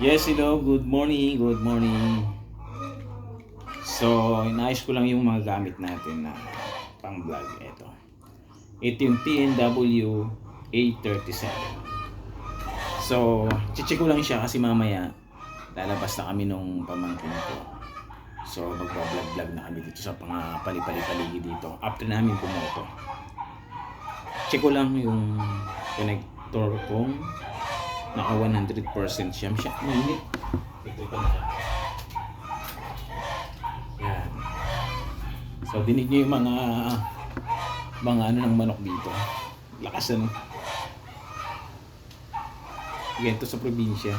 Yes, hello. Good morning. Good morning. So, inayos ko lang yung mga gamit natin na pang vlog. Ito. Ito yung TNW A37. So, chichi ko lang siya kasi mamaya lalabas na kami nung pamangkin ko. So, magbablog-vlog na kami dito sa mga pali-pali-paligid dito. After namin pumoto. Check ko lang yung connector kong naka 100% siyam siya. Mainit. Ito ko na. Yan. So, dinig niyo yung mga mga ano ng manok dito. Lakas ano. Ganito sa probinsya.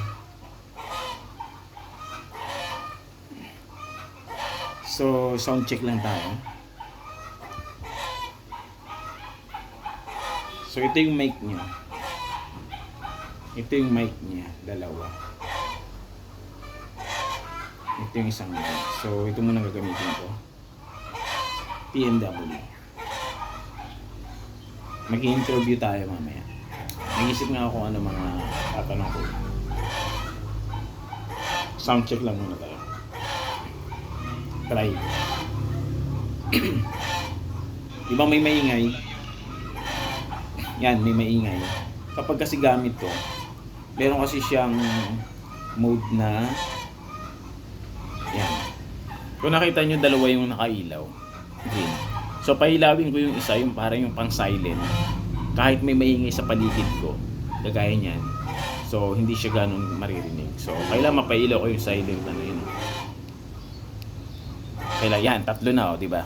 So, sound check lang tayo. So, ito yung mic niya. Ito yung mic niya, dalawa. Ito yung isang mic. So, ito muna gagamitin ko. TNW. Mag-interview tayo mamaya. Nag-isip nga ako ano mga tatanong ko. Sound check lang muna tayo. Try. Di ba may maingay? Yan, may maingay. Kapag kasi gamit to, meron kasi siyang mode na yan. Kung nakita nyo, dalawa yung nakailaw. Green. So, pailawin ko yung isa, yung parang yung pang silent. Kahit may maingay sa paligid ko, kagaya niyan. So, hindi siya ganun maririnig. So, kailangan mapailaw ko yung silent ano yun. Kailangan, yan, tatlo na, oh, di ba?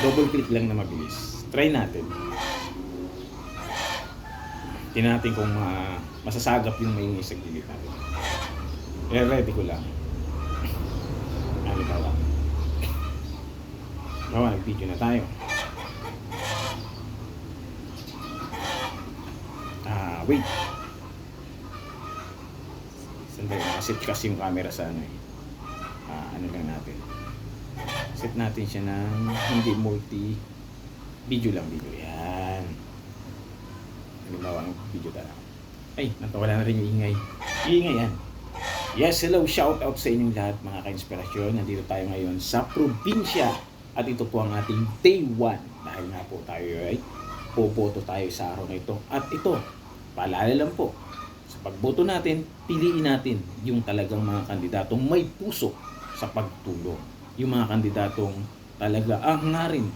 Double click lang na mabilis. Try natin. Tingnan natin kung ma masasagap yung maingay sa gilid natin. Eh, ready ko lang. Halimbawa. Bawa, nag-video na tayo. Ah, wait. Sandali, nakasit kasi yung camera sa ano eh. Ah, ano lang natin. Set natin siya ng hindi multi video lang video. Yan. Halimbawa, video tayo. Ay, natawala na rin yung ingay. Ingay yan. Yes, hello, shout out sa inyong lahat mga ka-inspirasyon. Nandito tayo ngayon sa probinsya. At ito po ang ating day 1. Dahil nga po tayo ay popoto tayo sa araw na ito. At ito, paalala lang po, sa pagboto natin, piliin natin yung talagang mga kandidatong may puso sa pagtulong. Yung mga kandidatong talaga ang ngarin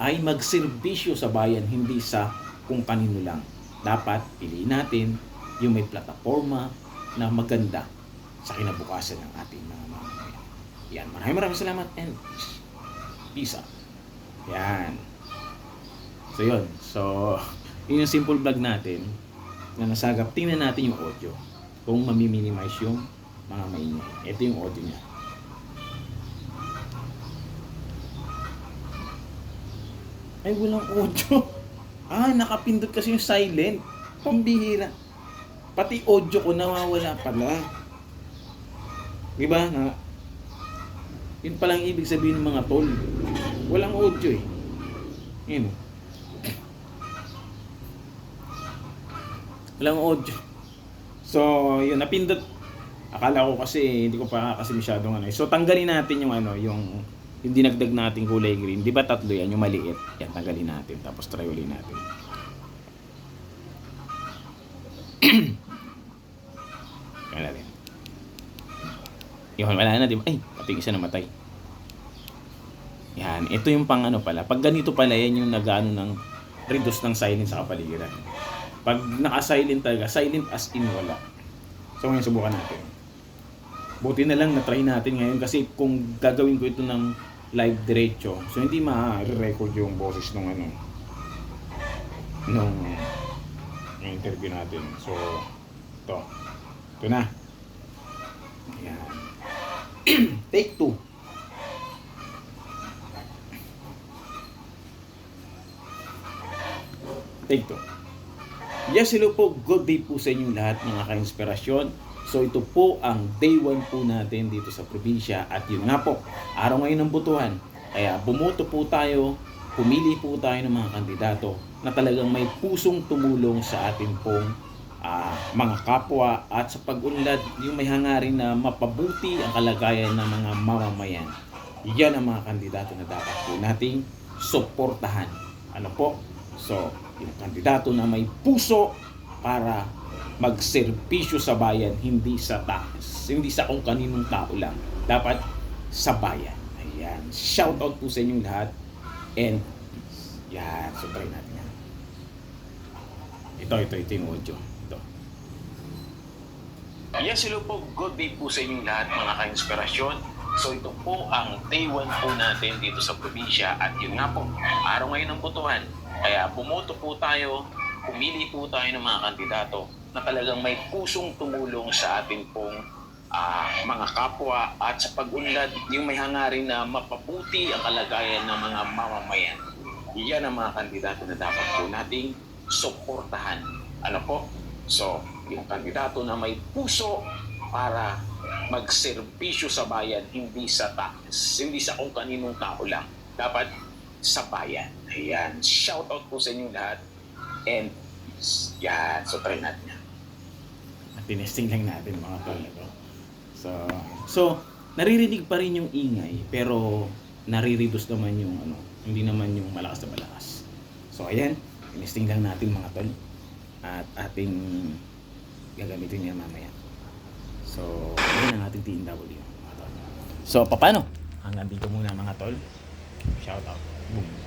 ay magserbisyo sa bayan, hindi sa kung kanino lang. Dapat piliin natin yung may plataforma na maganda sa kinabukasan ng ating mga mamamayan. Yan, maraming maraming salamat and peace out. Yan. So yun, so yun yung simple vlog natin na nasagap. Tingnan natin yung audio kung mamiminimize yung mga maingay. Ito yung audio niya. Ay, walang audio. Ah, nakapindot kasi yung silent. Pambihira. Pati audio ko nawawala pala. Di ba? Na, yun palang ibig sabihin ng mga tol. Walang audio eh. Yun. Walang audio. So, yun, napindot. Akala ko kasi, hindi ko pa kasi masyadong ano. eh. So, tanggalin natin yung ano, yung hindi nagdag natin kulay green. Di ba tatlo yan, yung maliit? Yan, tanggalin natin. Tapos try ulit natin. Yan natin. Yun, wala na, di ba? Ay, pati yung isa namatay. Yan, ito yung pang ano pala. Pag ganito pala, yan yung nag-ano ng reduce ng silence sa kapaligiran. Pag naka-silent talaga, silent as in wala. So ngayon subukan natin. Buti na lang na-try natin ngayon kasi kung gagawin ko ito ng live diretso, so hindi ma-record yung boses nung ano nung interview natin. So, ito. Ito na. Ayan. Take two. Take two. Yes, hello po. Good day po sa inyong lahat mga ka-inspirasyon. So ito po ang day 1 po natin dito sa probinsya at yun nga po, araw ngayon ng butuhan. Kaya bumoto po tayo, pumili po tayo ng mga kandidato na talagang may pusong tumulong sa atin pong ah, mga kapwa at sa pag-unlad yung may hangarin na mapabuti ang kalagayan ng mga mamamayan. Yan ang mga kandidato na dapat po nating suportahan. Ano po? So, yung kandidato na may puso para magserbisyo sa bayan, hindi sa taas, hindi sa kung kaninong tao lang. Dapat sa bayan. Ayan. Shout out po sa inyong lahat. And, yan. So, try natin yan. Ito, ito, ito yung audio. Ito. Yes, hello po. Good day po sa inyong lahat mga ka-inspirasyon. So ito po ang day 1 po natin dito sa probinsya at yun nga po, araw ngayon ng butuhan. Kaya bumoto po tayo, pumili po tayo ng mga kandidato na talagang may pusong tumulong sa atin pong ah, mga kapwa at sa pag-unlad yung may hangarin na mapabuti ang kalagayan ng mga mamamayan. Yan ang mga kandidato na dapat po nating suportahan. Ano po? So, yung kandidato na may puso para magserbisyo sa bayan, hindi sa taas, hindi sa kung kaninong tao lang. Dapat sa bayan. Ayan. Shout out po sa inyong lahat. And yan. So, try natin tinesting lang natin mga tol. Ito. So, so, naririnig pa rin yung ingay, pero nare-reduce naman yung ano, hindi naman yung malakas na malakas. So, ayan. Tinesting lang natin mga tol. At ating gagamitin niya mamaya. So, ayan ang ating TNW mga tol. So, paano? Hanggang dito muna mga tol. Shout out. Boom.